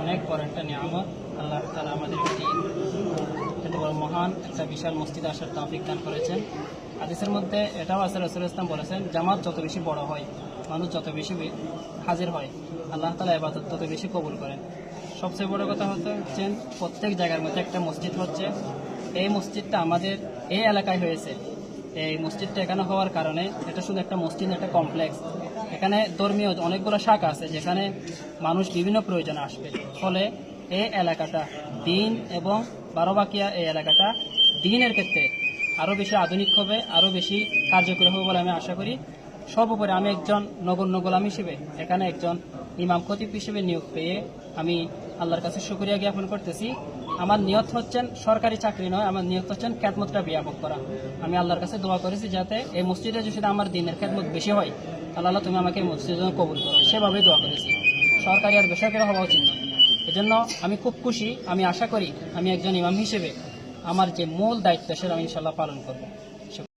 অনেক বড় একটা নিয়ামত। আল্লাহ তালা আমাদের একটি এত বড় মহান একটা বিশাল মসজিদ আসার তৌফিক দান করেছেন। হাদিসের মধ্যে এটাও আছে, রসুল ইসলাম বলেছেন, জামাত যত বেশি বড় হয়, মানুষ যত বেশি হাজির হয়, আল্লাহ তালা এবাদত তত বেশি কবুল করেন। সবচেয়ে বড় কথা হচ্ছে প্রত্যেক জায়গার মধ্যে একটা মসজিদ হচ্ছে। এই মসজিদটা আমাদের এই এলাকায় হয়েছে। এই মসজিদটা এখানে হওয়ার কারণে এটা শুধু একটা মসজিদ, একটা কমপ্লেক্স। এখানে ধর্মীয় অনেকগুলো শাখা আছে যেখানে মানুষ বিভিন্ন প্রয়োজনে আসবে। ফলে এই এলাকাটা দিন এবং বারোবাকিয়া এই এলাকাটা দিনের ক্ষেত্রে আরও বেশি আধুনিক হবে আরও বেশি কার্যকরী হবে বলে আমি আশা করি। সর্বোপরি আমি একজন নগণ্য গোলাম হিসেবে, এখানে একজন ইমাম খতিব হিসেবে নিয়োগ পেয়ে আমি আল্লাহর কাছে শুক্রিয়া জ্ঞাপন করতেছি। আমার নিয়ত হচ্ছেন সরকারি চাকরি নয়, আমার নিয়ত হচ্ছেন খ্যাতমতটা ব্যাপক করা। আমি আল্লাহর কাছে দোয়া করেছি যাতে এই মসজিদে যদি আমার দিনের খ্যাতমত বেশি হয়, তাহলে আল্লাহ তুমি আমাকে মসজিদের জন্য কবুল করো। সেভাবেই দোয়া করেছি। সরকারি আর বেসরকারি হওয়া উচিত না। এজন্য আমি খুব খুশি, আমি আশা করি আমি একজন ইমাম হিসেবে আমার যে মূল দায়িত্ব সেটা আমি ইনশাল্লাহ পালন করব।